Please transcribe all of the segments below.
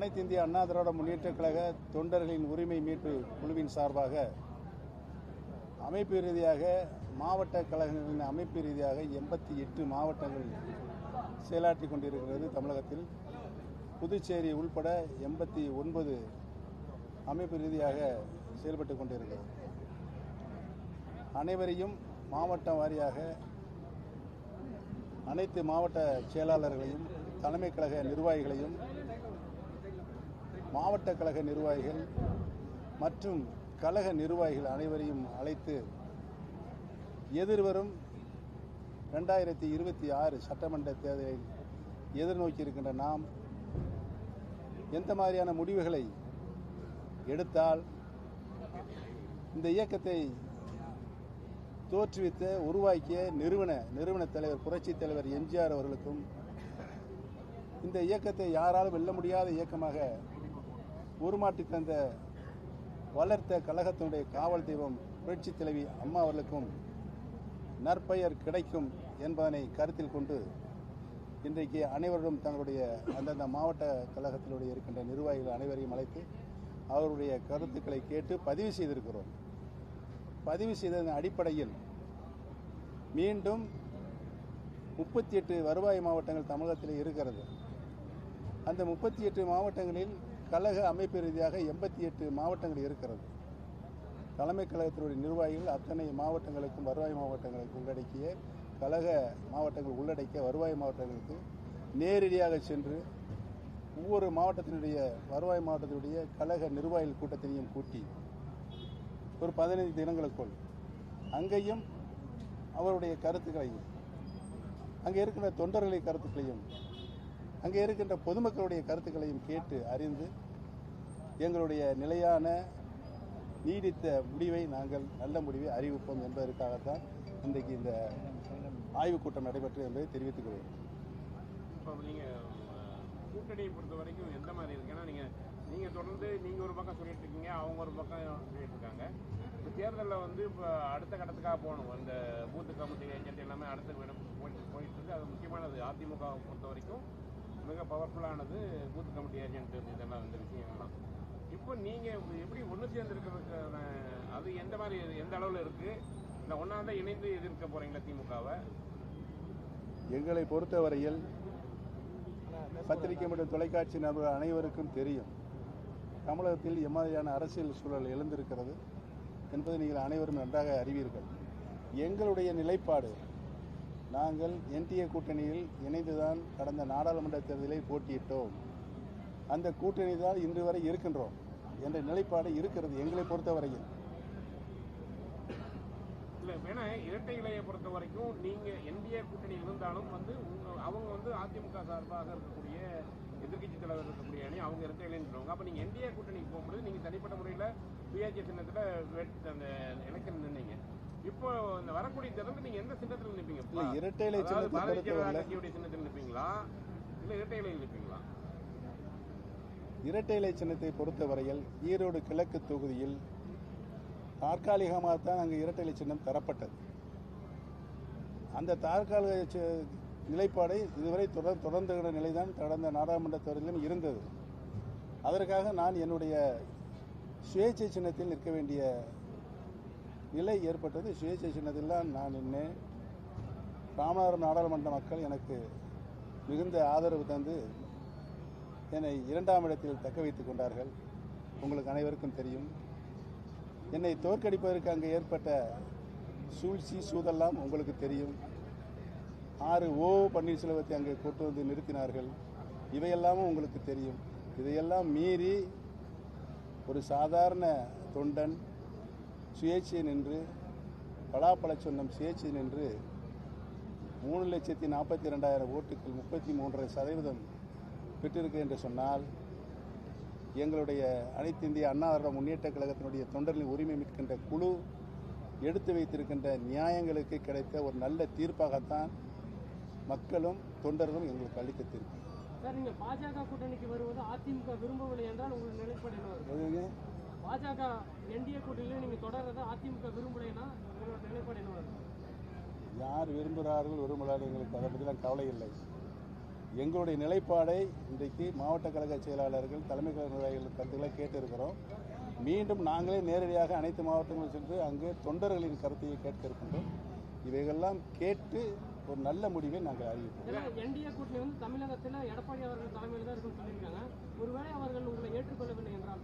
அனைத்து இந்திய அண்ணா திராவிட முன்னேற்றக் கழக தொண்டர்களின் உரிமை மீட்பு குழுவின் சார்பாக அமைப்பு ரீதியாக மாவட்ட கழகங்களின் அமைப்பு ரீதியாக எண்பத்தி எட்டு மாவட்டங்கள் செயலாற்றி கொண்டிருக்கிறது தமிழகத்தில். புதுச்சேரி உள்பட எண்பத்தி ஒன்பது அமைப்பு ரீதியாக செயல்பட்டு கொண்டிருக்கிறது. அனைவரையும் மாவட்டம் வாரியாக அனைத்து மாவட்ட செயலாளர்களையும் தலைமை கழக நிர்வாகிகளையும் மாவட்ட கழக நிர்வாகிகள் மற்றும் கழக நிர்வாகிகள் அனைவரையும் அழைத்து எதிர்வரும் ரெண்டாயிரத்தி இருபத்தி ஆறு சட்டமன்ற தேர்தலை எதிர்நோக்கி இருக்கின்ற நாம் எந்த மாதிரியான முடிவுகளை எடுத்தால் இந்த இயக்கத்தை தோற்றுவித்த உருவாக்கிய நிறுவன நிறுவன தலைவர் புரட்சி தலைவர் எம்ஜிஆர் அவர்களுக்கும் இந்த இயக்கத்தை யாராலும் வெல்ல முடியாத இயக்கமாக உருமாற்றி தந்த வளர்த்த கழகத்தினுடைய காவல் தெய்வம் புரட்சி தலைவி அம்மா அவர்களுக்கும் நற்பெயர் கிடைக்கும் என்பதனை கருத்தில் கொண்டு இன்றைக்கு அனைவரும் தங்களுடைய அந்தந்த மாவட்ட கழகத்தினுடைய இருக்கின்ற நிர்வாகிகள் அனைவரையும் அழைத்து அவருடைய கருத்துக்களை கேட்டு பதிவு செய்திருக்கிறோம். பதிவு செய்ததன் அடிப்படையில் மீண்டும் முப்பத்தி எட்டு வருவாய் மாவட்டங்கள் தமிழகத்தில் இருக்கிறது. அந்த முப்பத்தி எட்டு மாவட்டங்களில் கழக அமைப்பு ரீதியாக எண்பத்தி எட்டு மாவட்டங்கள் இருக்கிறது. தலைமை கழகத்தினுடைய நிர்வாகிகள் அத்தனை மாவட்டங்களுக்கும் வருவாய் மாவட்டங்களுக்கு உள்ளடக்கிய கழக மாவட்டங்கள் உள்ளடக்கிய வருவாய் மாவட்டங்களுக்கு நேரடியாக சென்று ஒவ்வொரு மாவட்டத்தினுடைய வருவாய் மாவட்டத்தினுடைய கழக நிர்வாகிகள் கூட்டத்தினையும் கூட்டி ஒரு பதினைந்து தினங்களுக்குள் அங்கேயும் அவருடைய கருத்துக்களையும் அங்கே இருக்கின்ற தொண்டர்களின் கருத்துக்களையும் அங்கே இருக்கின்ற பொதுமக்களுடைய கருத்துக்களையும் கேட்டு அறிந்து எங்களுடைய நிலையான நீடித்த முடிவை நாங்கள் நல்ல முடிவை அறிவிப்போம் என்பதற்காகத்தான் இன்றைக்கு இந்த ஆய்வுக் கூட்டம் நடைபெற்றது என்பதை தெரிவித்துக் கொள்கிறேன். இப்போ நீங்கள் கூட்டணியை பொறுத்த வரைக்கும் எந்த மாதிரி இருக்கு? ஏன்னா நீங்கள் நீங்கள் தொடர்ந்து நீங்கள் ஒரு பக்கம் சொல்லிட்டு இருக்கீங்க அவங்க ஒரு பக்கம் சொல்லிட்டு இருக்காங்க. இப்போ தேர்தலில் வந்து இப்போ அடுத்த கட்டத்துக்காக போகணும். இந்த பூத்து கமிட்டி ஏஜென்ட் எல்லாமே அடுத்த போயிட்டு போயிட்டு இருக்கு. அது முக்கியமானது. அதிமுக பொறுத்த வரைக்கும் மிக பவர்ஃபுல்லானது பூத் கமிட்டி ஏஜென்ட் இதெல்லாம் இந்த விஷயங்கள்லாம் இப்போ நீங்கள் எப்படி ஒன்று சேர்ந்துருக்கிறதுக்கான அது எந்த மாதிரி எந்த அளவில் இருக்குது இந்த ஒன்றாவது இணைந்து எதிர்க்க போகிறீங்களா திமுகவை? எங்களை பொறுத்தவரையில் பத்திரிகை மற்றும் தொலைக்காட்சி நபர்கள் அனைவருக்கும் தெரியும். தமிழகத்தில் எம்மாதிரியான அரசியல் சூழல் எழுந்திருக்கிறது என்பதை நீங்கள் அனைவரும் நன்றாக அறிவீர்கள். எங்களுடைய நிலைப்பாடு நாங்கள் என்டிஏ கூட்டணியில் இணைந்துதான் கடந்த நாடாளுமன்ற தேர்தலில் போட்டியிட்டோம். அந்த கூட்டணி தான் இன்று வரை இருக்கின்றோம் என்ற நிலைப்பாடு இருக்கிறது எங்களை பொறுத்தவரையில். இல்ல இரட்டை இலையை பொறுத்த வரைக்கும் நீங்க என்டிஏ கூட்டணி இருந்தாலும் வந்து அவங்க வந்து அதிமுக சார்பாக இருக்கக்கூடிய எதிர்க்கட்சி தலைவர் இருக்கக்கூடிய அணி அவங்க இரட்டை இலைன்னு சொல்லுவாங்க. அப்ப நீங்க என்டிஏ கூட்டணிக்கு போகும்போது நீங்க தனிப்பட்ட முறையில சுயாட்சி சின்னத்துல அந்த எலெக்ஷன் நின்னீங்க இப்போ இந்த வரக்கூடிய தேர்தல் நீங்க எந்த சின்னத்துல நிப்பீங்க? இல்ல, இரட்டை இலை அதாவது சின்னத்தை பாரதிய ஜனதா பொறுத்தவரை- கட்சியுடைய சின்னத்தில் நிப்பீங்களா? இல்ல இரட்டை இலையில் நிப்பீங்களா? இரட்டை இலை சின்னத்தை பொறுத்தவரையில் ஈரோடு கிழக்கு தொகுதியில் தற்காலிகமாகத்தான் அங்கு இரட்டை இலை சின்னம் தரப்பட்டது. அந்த தற்காலிக நிலைப்பாடை இதுவரை தொடர் தொடர்ந்துகிற நிலைதான் கடந்த நாடாளுமன்ற தேர்தலிலும் இருந்தது. அதற்காக நான் என்னுடைய சுயேட்சை சின்னத்தில் நிற்க வேண்டிய நிலை ஏற்பட்டது. சுயேட்சை சின்னத்தில் தான் நான் நின்றேன் ராமநாதபுரம் நாடாளுமன்ற மக்கள் எனக்கு மிகுந்த ஆதரவு தந்து என்னை இரண்டாம் இடத்தில் தக்க வைத்துக் கொண்டார்கள். உங்களுக்கு அனைவருக்கும் தெரியும். என்னை தோற்கடிப்பதற்கு அங்கு ஏற்பட்ட சூழ்ச்சி சூதெல்லாம் உங்களுக்கு தெரியும். ஆறு ஓ பன்னீர்செல்வத்தை அங்கே கொண்டு வந்து நிறுத்தினார்கள். இவையெல்லாமும் உங்களுக்கு தெரியும். இதையெல்லாம் மீறி ஒரு சாதாரண தொண்டன் சுயேட்சை நின்று பலாப்பழ சொன்னம் சுயேட்சை நின்று மூணு லட்சத்தி நாற்பத்தி ரெண்டாயிரம் ஓட்டுகள் முப்பத்தி மூன்றரை சதவீதம் பெற்றிருக்கு என்று சொன்னால் எங்களுடைய அனைத்து இந்திய அண்ணா திராவிட முன்னேற்ற கழகத்தினுடைய தொண்டர்களின் உரிமை மீட்கின்ற குழு எடுத்து வைத்திருக்கின்ற நியாயங்களுக்கு கிடைத்த ஒரு நல்ல தீர்ப்பாகத்தான் மக்களும் தொண்டர்களும் எங்களுக்கு அளித்த தீர்ப்பு பாஜக கூட்டணிக்கு வருவது அதிமுக விரும்பவில்லை என்றால் உங்கள் நிலைப்பாடு? பாஜக என்டிஏ கூட்டணியில நீங்க தொடர்றதை அதிமுக விரும்பலைன்னா உங்களோட நிலைப்பாடு என்ன வரும் யார் விரும்புகிறார்கள் விரும்புகிறார்கள் எங்களுக்கு அதை பற்றிலாம் கவலை இல்லை. எங்களுடைய நிலைப்பாடை இன்றைக்கு மாவட்ட கழக செயலாளர்கள் தலைமை கழக நிர்வாகிகள் கருத்துக்களை கேட்டிருக்கிறோம். மீண்டும் நாங்களே நேரடியாக அனைத்து மாவட்டங்களும் சென்று அங்கு தொண்டர்களின் கருத்தையை கேட்க இருக்கின்றோம் இவைகளெல்லாம் கேட்டு ஒரு நல்ல முடிவை நாங்கள் அறிவிப்போம். என்டிஏ கூட்டணி வந்து தமிழகத்தில் எடப்பாடி அவர்கள் தலைமையில் தான் இருக்குன்னு சொல்லியிருக்காங்க. ஒருவேளை அவர்கள் உங்களை ஏற்றுக்கொள்ளவில்லை என்றால்?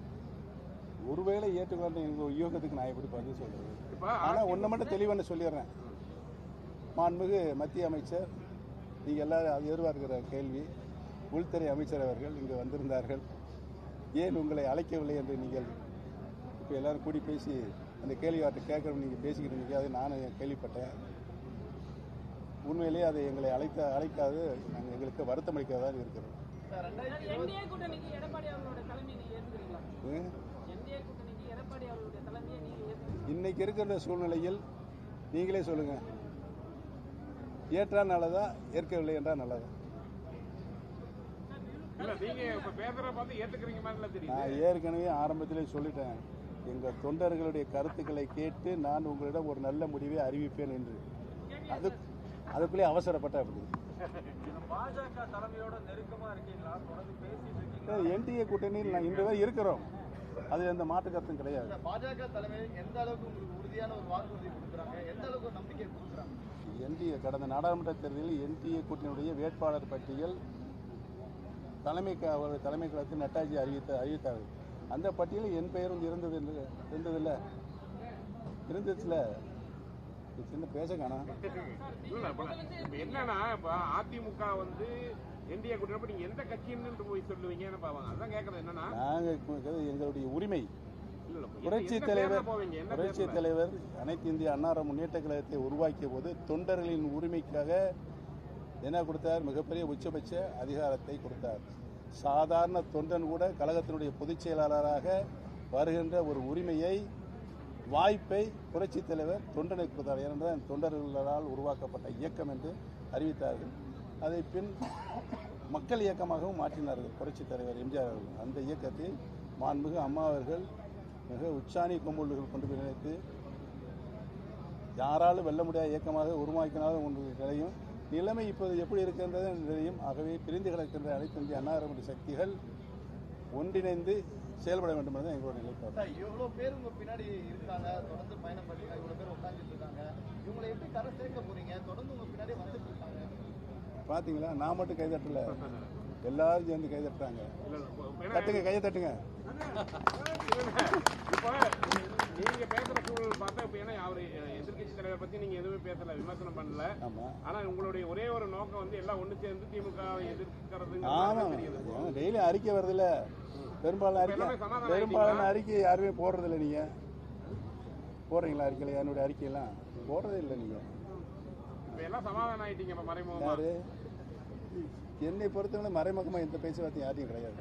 ஒருவேளை ஏற்றுக்கொண்ட எங்கள் யோகத்துக்கு நான் எப்படி பதில் சொல்றது? இப்ப ஆனால் ஒன்று மட்டும் தெளிவான சொல்லிடுறேன். மாண்புமிகு மத்திய அமைச்சர் நீங்கள் எல்லாரும் அது எதிர்பார்க்கிற கேள்வி உள்துறை அமைச்சர் அவர்கள் இங்கு வந்திருந்தார்கள். ஏன் உங்களை அழைக்கவில்லை என்று நீங்கள் இப்போ எல்லாரும் கூடி பேசி அந்த கேள்வி அவர்கிட்ட கேட்குறோம் நீங்கள் பேசிக்கிட்டு இருந்தீங்க அதை நானும் கேள்விப்பட்டேன். உண்மையிலேயே அதை எங்களை அழைத்த அழைக்காது நாங்கள் எங்களுக்கு வருத்தம் அளிக்காதான் இருக்கிறோம் என்டிஏ கூட்டணிக்கு எடப்பாடி அவர்களுடைய தலைமையை நீங்க ஏத்துக்கிறீங்களா ம்? என்டிஏ கூட்டணிக்கு எடப்பாடி அவர்களுடைய தலைமையை நீங்க ஏத்துக்கிறீங்களா இன்னைக்கு இருக்கின்ற சூழ்நிலையில் நீங்களே சொல்லுங்க. ஏற்றால் நல்லதா ஏற்கவில்லை என்றால் நல்லதா? நான் ஏற்கனவே ஆரம்பத்திலே சொல்லிட்டேன். எங்கள் தொண்டர்களுடைய கருத்துக்களை கேட்டு நான் உங்களிடம் ஒரு நல்ல முடிவை அறிவிப்பேன் என்று. அது அதுக்குள்ளே அவசரப்பட்ட அப்படி பாஜக தலைமையோட நெருக்கமா இருக்கீங்களா? தொடர்ந்து பேசிட்டு இருக்கீங்களா? என்டிஏ கூட்டணியில் நான் இன்று வரை இருக்கிறோம். அதில் எந்த மாற்று கருத்தும் கிடையாது. பாஜக தலைமை எந்த அளவுக்கு உங்களுக்கு உறுதியான ஒரு வாக்குறுதி கொடுக்குறாங்க? எந்த அளவுக்கு நம்பிக்கை கொடுக்குறாங்க? என்டிஏ கடந்த நாடாளுமன்ற தேர்தலில் என்டிஏ கூட்டணியுடைய வேட்பாளர் பட்டியல் தலைமை அவர்கள் தலைமை கழகத்தில் நட்டாஜி அறிவித்த அறிவித்தார்கள் அந்த பட்டியலில் என் பெயரும் இருந்தது என்று- இருந்ததில்ல. இருந்துச்சுல? சின்ன பேச காணா. இல்ல இப்ப இப்ப என்னன்னா இப்ப அதிமுக வந்து என்டிஏ கூட்டணி நீங்க எந்த கட்சின்னு போய் சொல்லுவீங்கன்னு பாவாங்க அதான் கேக்குறது என்னன்னா நாங்கள் எங்களுடைய உரிமை. புரட்சி தலைவர் புரட்சி? தலைவர் அனைத்து இந்திய அன்னார முன்னேற்ற கழகத்தை உருவாக்கிய போது தொண்டர்களின் உரிமைக்காக என்ன கொடுத்தார்? மிகப்பெரிய உச்சபட்ச அதிகாரத்தை கொடுத்தார். சாதாரண தொண்டன் கூட கழகத்தினுடைய பொதுச் செயலாளராக வருகின்ற ஒரு உரிமையை வாய்ப்பை புரட்சி தலைவர் தொண்டனை கொடுத்தார். ஏனென்றால் தொண்டர்களால் உருவாக்கப்பட்ட இயக்கம் என்று அறிவித்தார்கள். அதை பின் மக்கள் இயக்கமாகவும் மாற்றினார்கள். புரட்சி தலைவர் எம்ஜிஆர் அவர்கள். அந்த இயக்கத்தை மாண்புமிகு அம்மா அவர்கள் மிக உச்சாணி கும்பல்கள் கொண்டு போய் நினைத்து யாராலும் வெல்ல முடியாத இயக்கமாக உருவாக்கினாலும் ஒன்று நிலையும் நிலைமை இப்போது எப்படி இருக்கின்றது என்று தெரியும் ஆகவே பிரிந்து கிடக்கின்ற அனைத்து இந்திய அன்னாரமுடி சக்திகள் ஒன்றிணைந்து செயல்பட வேண்டும் என்பது எங்களுடைய நிலைப்பாடு. இவ்வளோ பேர் உங்க பின்னாடி இருக்காங்க தொடர்ந்து பயணம் பண்ணி இவ்வளோ பேர் உட்காந்துட்டு இருக்காங்க. இவங்களை எப்படி கரை சேர்க்க போறீங்க? தொடர்ந்து உங்க பின்னாடி வந்துட்டு இருக்காங்க. பார்த்தீங்களா நான் மட்டும் கைதட்டல. எல்லாரும் சேர்ந்து இல்ல, இல்ல, இப்ப ஏன்னா- தட்டுங்க கையை தட்டுங்க. நீங்க பேசுற சூழல் பார்த்தா இப்ப ஏன்னா அவரு எதிர்கட்சி தலைவர் பத்தி நீங்க எதுவுமே பேசல விமர்சனம் பண்ணல. ஆனா உங்களுடைய ஒரே ஒரு நோக்கம் வந்து எல்லாம் ஒண்ணு சேர்ந்து திமுக எதிர்க்கிறது தெரியுது. டெய்லி அறிக்கை வருதுல்ல. பெரும்பாலான அறிக்கை. எல்லாமே சமாதானம் பெரும்பாலான அறிக்கை யாருமே போடுறதில்ல நீங்க. போடுறீங்களா அறிக்கையில்? என்னுடைய அறிக்கையெல்லாம்? போடுறதே இல்லை நீங்க. இப்ப எல்லாம் சமாதானம் ஆயிட்டீங்க மறைமுகமா. என்னை பொறுத்தவரை மறைமுகமா எந்த பேச்சுவார்த்தையும் யாரையும் கிடையாது.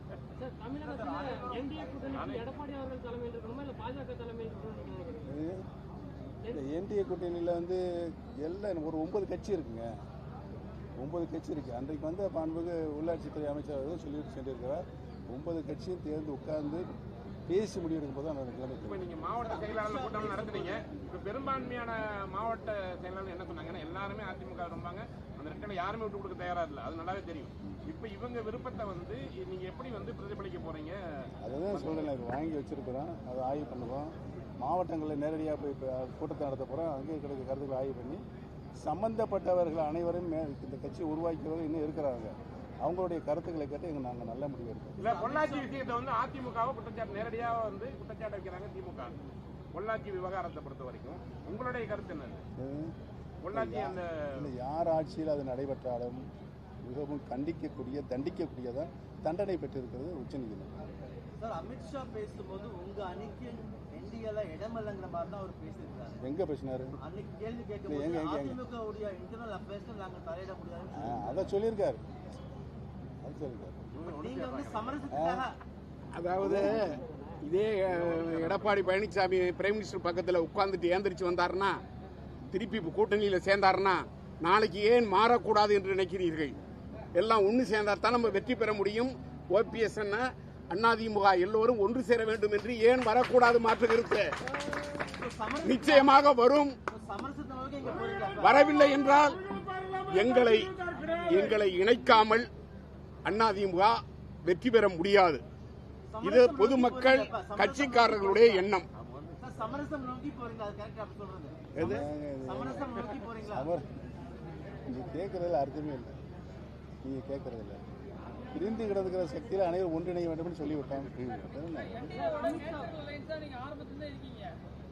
இந்த என்டிஏ கூட்டணியில் வந்து எல்லாம் ஒரு ஒன்பது கட்சி இருக்குங்க. ஒன்பது கட்சி இருக்கு. அன்றைக்கு வந்து மாண்புமிகு உள்ளாட்சித்துறை அமைச்சர் அவர்கள் சொல்லிட்டு சென்றிருக்கிறார். ஒன்பது கட்சியும் தேர்ந்து உட்கார்ந்து பேசி முடிவெடுக்கும் போது அந்த நிலைமை இப்ப நீங்க மாவட்ட செயலாளர் கூட்டம் நடத்துறீங்க இப்ப பெரும்பான்மையான மாவட்ட செயலாளர் என்ன சொன்னாங்கன்னா எல்லாருமே அதிமுக விரும்பாங்க அந்த ரெட்டில யாருமே விட்டு கொடுக்க தயாரா இல்ல. அது நல்லாவே தெரியும். இப்ப இவங்க விருப்பத்தை வந்து நீங்க எப்படி வந்து பிரதிபலிக்க போறீங்க? அதுதான் சொல்றேன் இது வாங்கி வச்சிருக்கிறோம் அதை ஆய்வு பண்ணுவோம். மாவட்டங்களில் நேரடியாக போய் இப்போ கூட்டத்தை நடத்த போகிறோம் அங்கே கிடைக்க கருத்துக்களை ஆய்வு பண்ணி சம்பந்தப்பட்டவர்கள் அனைவரும் இந்த கட்சி உருவாக்கியவர்கள் இன்னும் இருக்கிறாங்க. அவங்களுடைய கருத்துக்களை கேட்டு எங்க நாங்கள் நல்ல முடிவு எடுப்போம் இல்ல பொள்ளாச்சி விஷயத்தை வந்து அதிமுகவை குற்றச்சாட்டு நேரடியா வந்து குற்றச்சாட்டு வைக்கிறாங்க திமுக. பொள்ளாச்சி விவகாரத்தை பொறுத்த வரைக்கும் உங்களுடைய கருத்து என்னது? இல்லை யார் ஆட்சியில் அது நடைபெற்றாலும் மிகவும் கண்டிக்கக்கூடிய தண்டிக்கக்கூடியதான் தண்டனை பெற்றிருக்கிறது உச்சநீதிமன்றம். சார் அமித்ஷா பேசும்போது உங்க அணிக்கு என்டிஏல இடமில்லைங்கிற மாதிரி தான் அவர் பேசியிருக்காரு. எங்கே பேசினாரு? அன்னைக்கு கேள்வி கேட்கும்போது எங்க, எங்க? அதிமுக உடைய இன்டர்னல் அஃபேர்ஸ்ல நாங்க தலையிட முடியாதுன்னு ஆ, அதை சொல்லியிருக்காரு. அது சொல்லியிருக்காரு. நீங்க வந்து சமரசத்துக்காக அதாவது இதே எடப்பாடி பழனிசாமி பிரைம் மினிஸ்டர் பக்கத்தில் உட்கார்ந்துட்டு ஏந்திரிச்சு வந்தாருன்னா திருப்பி இப்போ கூட்டணியில் சேர்ந்தாருன்னா நாளைக்கு ஏன் மாறக்கூடாது என்று நினைக்கிறீர்கள்? எல்லாம் ஒன்று சேர்ந்தால் தான் நம்ம வெற்றி பெற முடியும். ஓபிஎஸ் அதிமுக எல்லோரும் ஒன்று சேர வேண்டும் என்று ஏன் வரக்கூடாது மாற்று கருத்து? நிச்சயமாக வரும். வரவில்லை என்றால் எங்களை எங்களை இணைக்காமல் அதிமுக வெற்றி பெற முடியாது. இது பொதுமக்கள் கட்சிக்காரர்களுடைய எண்ணம். சமரசம் நோக்கி போறீங்க அது கரெக்டா சொல்றது? சமரசம் நோக்கி போறீங்களா? அவர் நீ கேட்கறதுல அர்த்தமே இல்லை. நீங்க கேட்கறது இல்லை பிரிந்து கிடக்கிற சக்தியில் அனைவரும் ஒன்றிணைய வேண்டும்னு நீங்க இருந்தே இருக்கீங்க.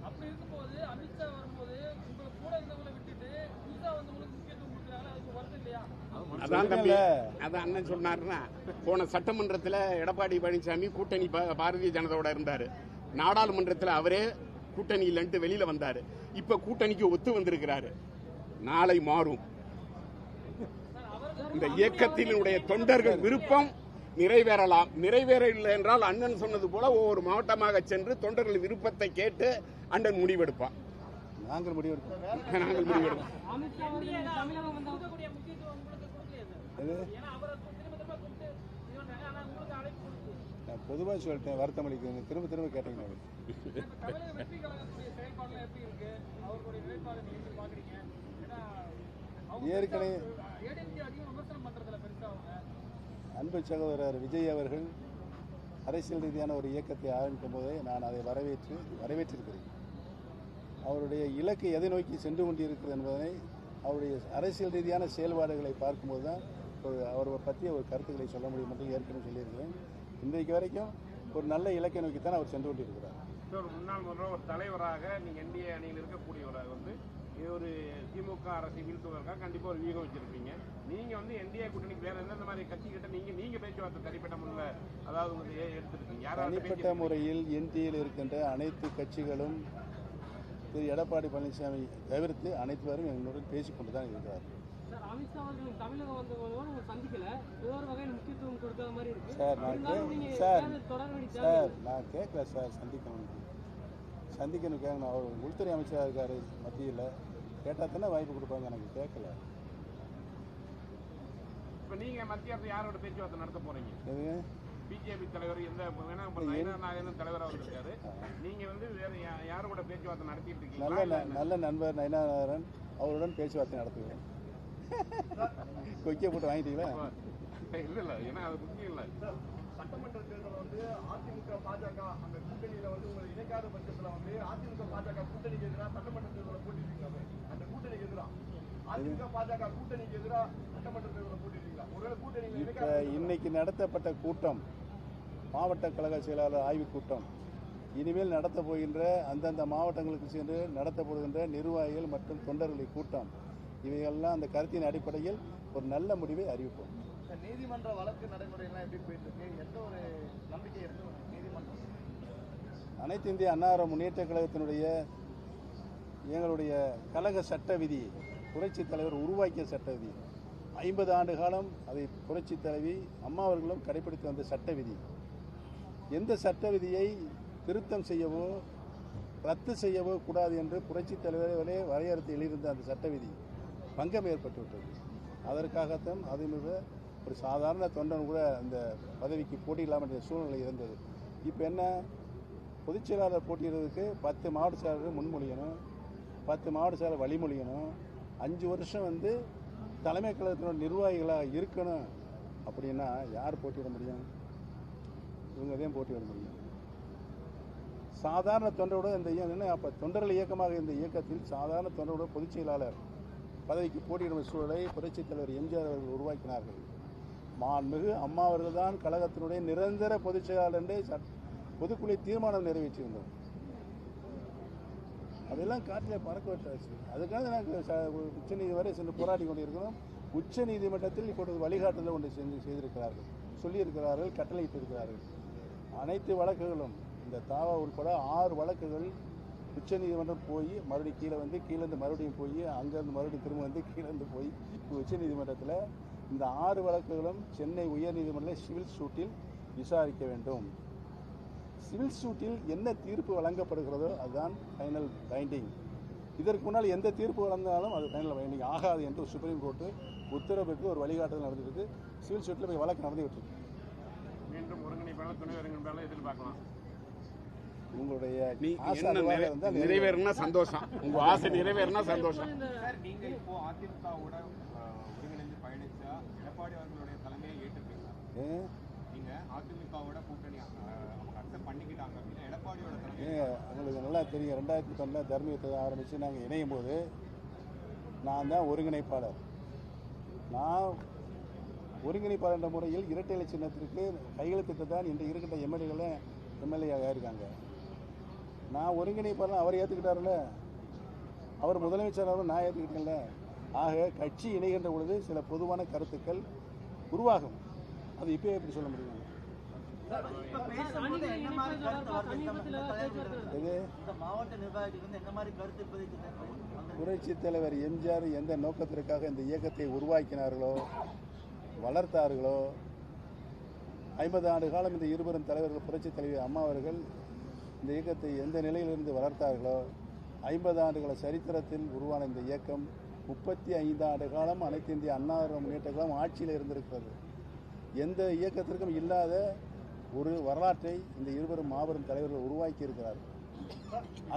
அப்படி இருக்கும்போது அமித்ஷா வரும்போது உங்களுக்கு கூட இருந்தவங்களை விட்டுட்டு புதுசா வந்தவங்களுக்கு முக்கியத்துவம் கொடுக்குறாங்க அதுக்கு வருத்தம் இல்லையா? அதான் தம்பி. அதான் அண்ணன் சொன்னாருன்னா போன சட்டமன்றத்தில் எடப்பாடி பழனிசாமி கூட்டணி பாரதிய ஜனதாவோட இருந்தாரு. நாடாளுமன்றத்தில் அவரே கூட்டணி இல்லைன்ட்டு வெளியில வந்தாரு. இப்ப கூட்டணிக்கு ஒத்து வந்திருக்கிறாரு. நாளை மாறும். இந்த இயக்கத்தினுடைய தொண்டர்கள் விருப்பம் நிறைவேறலாம். நிறைவேறவில்லை என்றால் அண்ணன் சொன்னது போல ஒவ்வொரு மாவட்டமாக சென்று தொண்டர்கள் விருப்பத்தை கேட்டு அண்ணன் முடிவெடுப்பான். நாங்கள் முடிவெடுப்போம். நாங்கள் முடிவெடுப்போம் அமித்ஷா அவர்கள் தமிழகம் வந்த கொடுக்கக்கூடிய முக்கியத்துவம் உங்களுக்கு கொடுக்கலையா சார் எது ஏன்னா அவரை திரும்ப திரும்ப கூப்பிட்டு இது பண்றாங்க ஆனா உங்களுக்கு அழைப்பு கொடுக்குது நான் பொதுவாக சொல்லிட்டேன் வருத்தம் அளிக்குது திரும்ப திரும்ப கேட்டீங்க ஏற்கனவே அன்பு சகோதரர் விஜய் அவர்கள் அரசியல் ரீதியான ஒரு இயக்கத்தை ஆரம்பிக்கும் போதே நான் அதை வரவேற்று வரவேற்றிருக்கிறேன். அவருடைய இலக்கு எதை நோக்கி சென்று கொண்டிருக்கிறது என்பதனை அவருடைய அரசியல் ரீதியான செயல்பாடுகளை பார்க்கும்போது தான் ஒரு அவரை பற்றிய ஒரு கருத்துக்களை சொல்ல முடியும் என்று ஏற்கனவே சொல்லியிருக்கிறேன். இன்றைக்கு வரைக்கும் ஒரு நல்ல இலக்கை நோக்கித்தான் அவர் சென்று கொண்டிருக்கிறார். ஒரு முன்னாள் முதல்வர் ஒரு தலைவராக நீங்க என்டிஏ அணியில் இருக்கக்கூடியவராக வந்து இது ஒரு திமுக அரசை வீழ்த்துவதற்காக கண்டிப்பா ஒரு வியூகம் வச்சிருப்பீங்க. நீங்க வந்து என்டிஏ கூட்டணிக்கு வேற எந்தெந்த மாதிரி கட்சி கிட்ட நீங்க நீங்க பேச்சுவார்த்தை தனிப்பட்ட முறையில் அதாவது வந்து ஏ- எடுத்திருக்கீங்க தனிப்பட்ட? முறையில் என்டிஏயில் இருக்கின்ற அனைத்து கட்சிகளும் திரு. எடப்பாடி பழனிசாமி தவிர்த்து அனைத்து பேரும் எங்களுடன் பேசிக்கொண்டு தான் இருக்கிறார் சார் அமித்ஷா அவர்கள் தமிழகம் வந்தவங்களோட உங்களை சந்திக்கல. ஏதோ ஒரு வகையில் முக்கியத்துவம் கொடுக்காத மாதிரி இருக்கு. சார் நான் சார் சார் நான் கேட்கல சார் சந்திக்கணும் சந்திக்கணும் கேட்கணும் அவர் உள்துறை அமைச்சராக இருக்காரு மத்தியில். கேட்டால் தானே வாய்ப்பு கொடுப்பாங்க எனக்கு கேட்கல. இப்ப நீங்க மத்திய அரசு யாரோட பேச்சுவார்த்தை நடத்த போறீங்க? எது பிஜேபி தலைவர் எந்த வேணா இப்ப நயனா நாகேந்திரன் தலைவரா வந்திருக்காரு நீங்க வந்து வேற யா- யாரு கூட பேச்சுவார்த்தை நடத்திட்டு நல்ல இருக்கீங்களா ந- நல்ல நண்பர் நயனாரன் அவருடன் பேச்சுவார்த்தை நடத்துவேன். கொக்கிய போட்டு வாங்கிட்டீங்களா? இல்ல இல்ல. ஏன்னா அது முக்கியம் இல்ல. சட்டமன்ற தேர்தல் வந்து அதிமுக பாஜக அந்த கூட்டணியில வந்து உங்களை இணைக்காத பட்சத்துல வந்து அதிமுக பாஜக கூட்டணிக்கு எதிராக சட்டமன்ற தேர்தலை போட்டிருக்கீங்க. அந்த கூட்டணிக்கு எதிராக அதிமுக பாஜக கூட்டணிக்கு எதிராக சட்டமன்ற தேர்தலை போட்டிருக்கீங்களா? ஒருவேளை கூட்டணியில இப்போ இணைக்காத இன்னைக்கு நடத்தப்பட்ட கூட்டம் மாவட்ட கழக செயலாளர் ஆய்வுக் கூட்டம் இனிமேல் நடத்த போகின்ற அந்தந்த மாவட்டங்களுக்கு சென்று நடத்தப்படுகின்ற நிர்வாகிகள் மற்றும் தொண்டர்களை கூட்டம் இவையெல்லாம் அந்த கருத்தின் அடிப்படையில் ஒரு நல்ல முடிவை அறிவிப்போம். நீதிமன்ற வழக்கு நடைமுறையெல்லாம் எப்படி போயிட்டு இருக்கு? எந்த ஒரு நம்பிக்கை இருக்கு நீதிமன்றம்? அனைத்து இந்திய அன்னார முன்னேற்ற கழகத்தினுடைய எங்களுடைய கழக சட்ட விதி புரட்சித் தலைவர் உருவாக்கிய சட்ட விதி. ஐம்பது ஆண்டு காலம் அதை புரட்சித் தலைவி அம்மா அவர்களும் கடைபிடித்து வந்த சட்ட விதி. எந்த சட்ட விதியை திருத்தம் செய்யவோ ரத்து செய்யவோ கூடாது என்று புரட்சித் தலைவர்களே வரையறுத்து எழுதியிருந்த அந்த சட்ட விதி. பங்கம் ஏற்பட்டுவிட்டது அதற்காகத்தான் அதுமிக ஒரு சாதாரண தொண்டன் கூட அந்த பதவிக்கு போட்டியில்லாமல் என்ற சூழ்நிலை இருந்தது. இப்போ என்ன? பொதுச் செயலாளர் போட்டியிடுறதுக்கு பத்து மாவட்ட செயலாளர் முன்மொழியணும் பத்து மாவட்ட செயலாளர் வழிமொழியணும் அஞ்சு வருஷம் வந்து தலைமை கழகத்தினோட நிர்வாகிகளாக இருக்கணும். அப்படின்னா யார் போட்டியிட முடியும்? இவங்க தான் போட்டியிட முடியும். சாதாரண தொண்டரோட இந்த இயக்கம் அப்போ தொண்டர்கள் இயக்கமாக இந்த இயக்கத்தில் சாதாரண தொண்டரோட பொதுச் செயலாளர் பதவிக்கு போட்டியிடும் சூழலை புரட்சித் தலைவர் எம்ஜிஆர் அவர்கள் உருவாக்கினார்கள். மாண்புமிகு அம்மா அவர்கள் தான் கழகத்தினுடைய நிரந்தர பொதுச் செயலாளர் என்று சட்- பொதுக்குழு தீர்மானம் நிறைவேற்றியிருந்தோம் அதெல்லாம் காற்றில் பறக்க விட்டாச்சு. அதுக்காக நாங்கள் ச- உச்ச வரை சென்று போராடி கொண்டிருக்கிறோம். உச்ச நீதிமன்றத்தில் இப்பொழுது வழிகாட்டுதல் ஒன்று செஞ்சு செய்திருக்கிறார்கள். சொல்லியிருக்கிறார்கள் கட்டளையிட்டிருக்கிறார்கள். அனைத்து வழக்குகளும் இந்த தாவா உட்பட ஆறு வழக்குகள் உச்ச நீதிமன்றம் போய் மறுபடியும் கீழே வந்து கீழேருந்து மறுபடியும் போய் அங்கேருந்து மறுபடியும் திரும்ப வந்து கீழேருந்து போய் உச்ச நீதிமன்றத்தில் இந்த ஆறு வழக்குகளும் சென்னை உயர்நீதிமன்ற சிவில் சூட்டில் விசாரிக்க வேண்டும். சிவில் சூட்டில் என்ன தீர்ப்பு வழங்கப்படுகிறதோ அதுதான் ஃபைனல் பைண்டிங் இதற்கு முன்னால் எந்த தீர்ப்பு வழங்கினாலும் அது ஃபைனல் பைண்டிங் ஆகாது என்று சுப்ரீம் கோர்ட்டு உத்தரவுக்கு ஒரு வழிகாட்டுதல் நடந்திருக்கு. சிவில் சூட்டில் போய் வழக்கு நடந்து இருக்கு. மீண்டும் ஒருங்கிணைப்பாளர் துணை ஒருங்கிணைப்பாளர் எதிர்பார்க்கலாம். உங்களுடைய நிறைவேறினா சந்தோஷம். உங்க ஆசை நிறைவேறினா சந்தோஷம். சார் நீங்க இப்போ அதிமுகவோட ஒருங்கிணைந்து பயணிச்சா எடப்பாடி அவர்களுடைய தலைமையை ஏற்றுப்பீங்களா நீங்க அதிமுகவோட கூட்டணி பண்ணிக்கிட்டாங்க அப்படின்னா எடப்பாடியோட தலைமை ஏங்க உங்களுக்கு நல்லா தெரியும். ரெண்டாயிரத்தி பன்னெண்டில் தர்மயுத்தத்தை ஆரம்பித்து நாங்கள் இணையும் போது நான் தான் ஒருங்கிணைப்பாளர். நான் ஒருங்கிணைப்பாளர் என்ற முறையில் இரட்டை இலை சின்னத்திற்கு கையெழுத்திட்டு தான் இன்று இருக்கின்ற எம்எல்ஏகளும் எம்எல்ஏ இருக்காங்க. நான் ஒருங்கிணைப்பாளர் அவர் ஏற்றுக்கிட்டாருல்ல அவர் முதலமைச்சராகவும் நான் ஏற்றுக்கிட்டேன்ல ஆக கட்சி இணைகின்ற பொழுது சில பொதுவான கருத்துக்கள் உருவாகும். அது இப்போ எப்படி சொல்ல முடியும்? புரட்சி தலைவர் எம்ஜிஆர் எந்த நோக்கத்திற்காக இந்த இயக்கத்தை உருவாக்கினார்களோ வளர்த்தார்களோ ஐம்பது ஆண்டு காலம் இந்த இருவரும் தலைவர்கள் புரட்சி தலைவர் அம்மா அவர்கள் இந்த இயக்கத்தை எந்த நிலையிலிருந்து வளர்த்தார்களோ ஐம்பது ஆண்டுகள சரித்திரத்தில் உருவான இந்த இயக்கம் முப்பத்தி ஐந்து ஆண்டு காலம் அனைத்து இந்திய அண்ணா முன்னேற்ற காலம் ஆட்சியில் இருந்திருக்கிறது. எந்த இயக்கத்திற்கும் இல்லாத ஒரு வரலாற்றை இந்த இருவரும் மாபெரும் தலைவர்கள் உருவாக்கி இருக்கிறார்கள்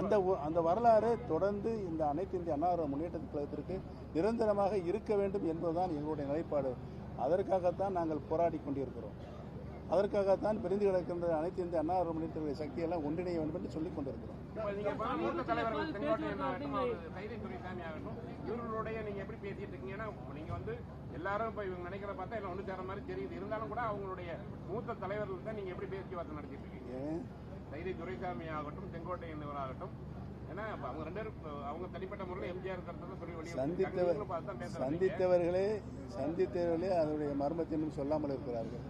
அந்த அந்த வரலாறு தொடர்ந்து இந்த அனைத்து இந்திய அண்ணா முன்னேற்ற கழகத்திற்கு நிரந்தரமாக இருக்க வேண்டும் என்பதுதான் எங்களுடைய நிலைப்பாடு. அதற்காகத்தான் நாங்கள் போராடி கொண்டிருக்கிறோம். அதற்காகத்தான் பிரிந்து கிடக்கின்ற அனைத்து இந்திய அண்ணா முன்னேற்ற சக்தியெல்லாம் ஒன்றிணைய வேண்டும் என்று சொல்லிக் கொண்டிருக்கிறோம். இவர்களுடைய நீங்க எப்படி பேசிட்டு இருக்கீங்கன்னா நீங்க வந்து எல்லாரும் இப்ப இவங்க நினைக்கிறத பார்த்தா எல்லாம் ஒண்ணு சேர மாதிரி தெரியுது. இருந்தாலும் கூட அவங்களுடைய மூத்த தலைவர்கள் தான் நீங்க எப்படி பேச்சுவார்த்தை நடத்திட்டு இருக்கீங்க? கைதை துரைசாமி ஆகட்டும் செங்கோட்டையன் ஆகட்டும் ஏன்னா இப்ப அவங்க ரெண்டு பேரும் இப்ப அவங்க தனிப்பட்ட முறையில் எம்ஜிஆர் கருத்தை சொல்லி வெளியே சந்தித்தவர் பேசுறாங்க. சந்தித்தவர்களே சந்தித்தவர்களே அதனுடைய மர்மத்தை இன்னும் சொல்லாமல் இருக்கிறார்கள்.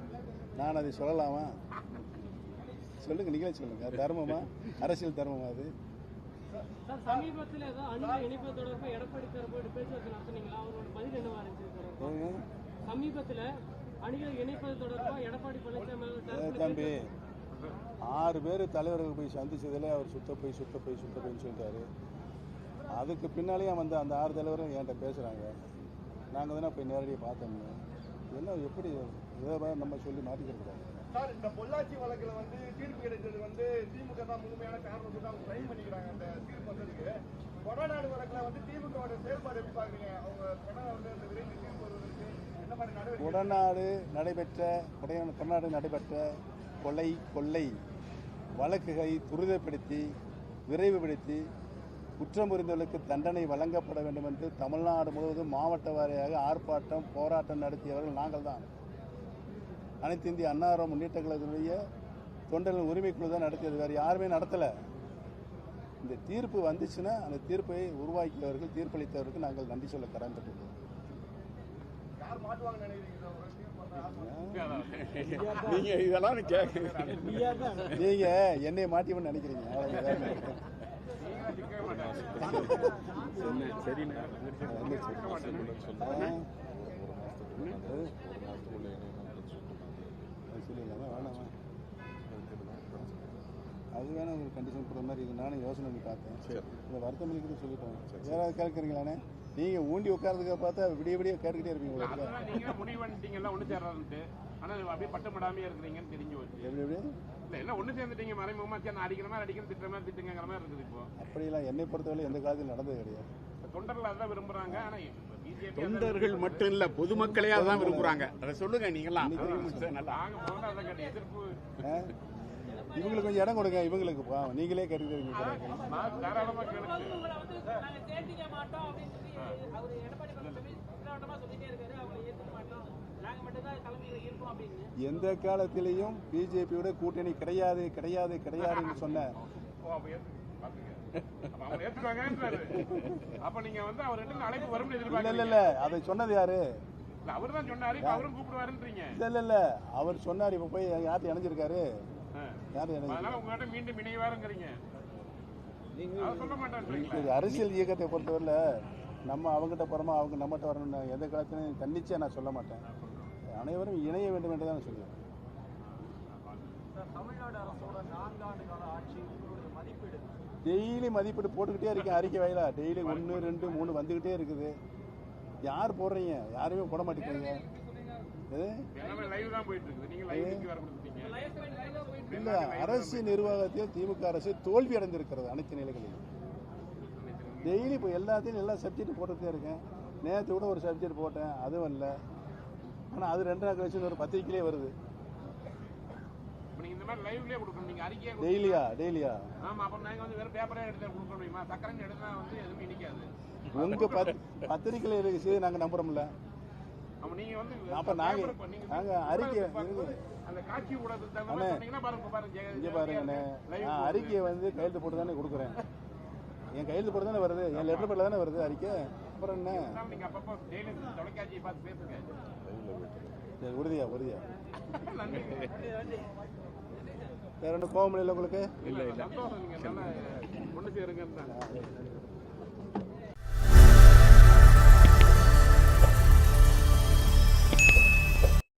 நான் அதை சொல்லலாமா? சொல்லுங்க நீங்களே சொல்லுங்க. தர்மமா? அரசியல் தர்மமா அது? சமீபத்தில் அணிகள் இணைப்பது தொடர்பாக எடப்பாடி பழனிசாமி தம்பி. ஆறு பேர் தலைவர்கள் போய் சந்திச்சதில் அவர் சுத்த போய் சுத்த போய் சுத்த போய்ன்னு சொல்லிட்டாரு. அதுக்கு பின்னாலேயும் வந்து அந்த ஆறு தலைவரும் என்கிட்ட பேசுகிறாங்க நாங்கள் தானே போய் நேரடியாக பார்த்தோம்னு இதெல்லாம் எப்படி இதை நம்ம சொல்லி மாற்றிக்கிறக்கூடாது சார் இந்த பொள்ளாச்சி வழக்குல வந்து தீர்ப்பு கிடைச்சது வந்து திமுக தான் முழுமையான சொல்லி அவங்க ட்ரை பண்ணிக்கிறாங்க அந்த தீர்ப்பு வந்ததுக்கு. கொடநாடு வழக்குல வந்து திமுகவோட செயல்பாடு எப்படி பாக்குறீங்க அவங்க கொடநாடு அந்த விரைந்து தீர்ப்பு வருவதற்கு என்ன மாதிரி நடவடிக்கை? கொடநாடு நடைபெற்ற கொடநாடு நடைபெற்ற கொலை கொள்ளை வழக்குகளை துரிதப்படுத்தி விரைவுபடுத்தி குற்றம் புரிந்தவர்களுக்கு தண்டனை வழங்கப்பட வேண்டும் என்று தமிழ்நாடு முழுவதும் மாவட்ட வாரியாக ஆர்ப்பாட்டம் போராட்டம் நடத்தியவர்கள் நாங்கள் தான் அனைத்து இந்திய அன்னார முன்னேற்ற கழகத்தினுடைய தொண்டர்கள் உரிமை குழு தான் நடத்தியது. வேறு யாருமே நடத்தலை. இந்த தீர்ப்பு வந்துச்சுன்னா அந்த தீர்ப்பை உருவாக்கியவர்கள் தீர்ப்பளித்தவருக்கு நாங்கள் நன்றி சொல்ல கடன்பட்டுள்ளோம்? நீங்க இதெல்லாம் கேட்க நீங்க என்னை மாட்டிவன்னு நினைக்கிறீங்க. சரிண்ணா. சொல்லிடலாமா வேணாமா அது வேணா ஒரு கண்டிஷன் போடுற மாதிரி இருக்கு நானும் யோசனை பண்ணி பார்த்தேன். இந்த வருத்தம் பண்ணிக்கிட்டு சொல்லிட்டோம். யாராவது கேட்குறீங்களாண்ணே? நீங்க ஊண்டி உட்கார்றதுக்கு பார்த்தா விடிய விடிய கேட்டுக்கிட்டே இருப்பீங்க உங்களுக்கு அதெல்லாம் நீங்க முடிவு பண்ணிட்டீங்கல்ல ஒண்ணு சேரன்ட்டு ஆனா அப்படியே பட்டப்படாமே இருக்கிறீங்கன்னு தெரிஞ்சு போச்சு. எப்படி எப்படி? இல்ல எல்லாம் ஒண்ணு சேர்ந்துட்டீங்க மறைமுகமா சேர்ந்து அடிக்கிற மாதிரி அடிக்கிற திட்டுற மாதிரி திட்டுங்கிற மாதிரி இருக்குது இப்போ. அப்படியெல்லாம் என்னை பொறுத்தவரை எந்த காலத்தில் நடந்தது கிடையாது. தொண்டர்கள் அதான் விரும்புறாங்க ஆனா பிஜேபி தொண்டர்கள் மட்டும் இல்ல பொதுமக்களே அதான் விரும்புறாங்க. அதை சொல்லுங்க நீங்களாம்? இவங்களுக்கு கொஞ்சம் இடம் கொடுங்க இவங்களுக்கு. நீங்களே அப்படின்னு எந்த காலத்திலையும் பிஜேபியோட கூட்டணி கிடையாது கிடையாது கிடையாதுன்னு சொன்ன அப்ப நீங்க வந்து அவர்கிட்ட அழைப்பு வரும்னு இல்ல இல்ல இல்ல அதை சொன்னது யாரு? இல்ல அவர்தான் சொன்னாரு இப்ப அவரும் கூப்பிடுவாருன்றீங்க. இல்ல இல்ல இல்ல அவர் சொன்னார் இப்ப போய் யார்கிட்ட இணைஞ்சிருக்காரு. யார் இணைஞ்சிருக்காரு? உங்ககிட்ட மீண்டும் இணைவாருங்கிறீங்க. அவர் அரசியல் இயக்கத்தை பொறுத்தவரையில நம்ம அவங்ககிட்ட போறோமா அவங்க நம்மகிட்ட வரணும்னு எந்த காலத்திலையும் தன்னிச்சையா நான் சொல்ல மாட்டேன். அனைவரும் இணைய வேண்டும் என்று தான் சொல்லுவேன். சார் தமிழ்நாடு அரசோட நான்காண்டு கால ஆட்சி டெய்லி மதிப்பீடு போட்டுக்கிட்டே இருக்கேன் அறிக்கை வாயிலா. டெய்லி ஒன்று ரெண்டு மூணு வந்துக்கிட்டே இருக்குது. யார் போடுறீங்க? யாருமே போட மாட்டேங்கிறீங்க. இல்ல அரசு நிர்வாகத்தில் திமுக அரசு தோல்வி அடைந்திருக்கிறது அனைத்து நிலைகளிலும். டெய்லி இப்போ எல்லாத்தையும் எல்லா சப்ஜெக்ட் போட்டுகிட்டே இருக்கேன். நேற்று கூட ஒரு சப்ஜெக்ட் போட்டேன். அதுவும் இல்லை. ஆனால் அது ரெண்டு நாள் கழிச்சு ஒரு பத்திரிக்கையிலே வருது. மாதிரி லைவ்லயே கொடுக்கணும். நீங்க அறிக்கையா கொடுக்கணும். டெய்லியா? டெய்லியா? ஆமா அப்ப நாங்க வந்து வெறும் பேப்பரே எடுத்து கொடுக்க முடியுமா? சக்கரன்னு எடுத்தா வந்து எதுவுமே நிக்காது. உங்க பத் பத்திரிக்கையில் இருக்கு நாங்கள் நம்புறோம்ல. அப்ப நீங்க வந்து அப்ப நாங்க- நீங்க அறிக்கை-. அந்த காட்சி பாருங்க பாருங்க இங்கே நான். அறிக்கையை வந்து கையெழுத்து போட்டு தானே கொடுக்குறேன். என் கையெழுத்து போட்டு தானே வருது என் லெட்டர் பேரில் தானே வருது அறிக்கை. அப்புறம் என்ன? அதனால நீங்க அப்பப்போ டெய்லி தொலைக்காட்சியை பார்த்து பேசுங்க. சரி உறுதியா உறுதியா. நன்றி. வேற ஒன்றும் கோவம் இல்லை உங்களுக்கு? இல்ல சந்தோஷம்.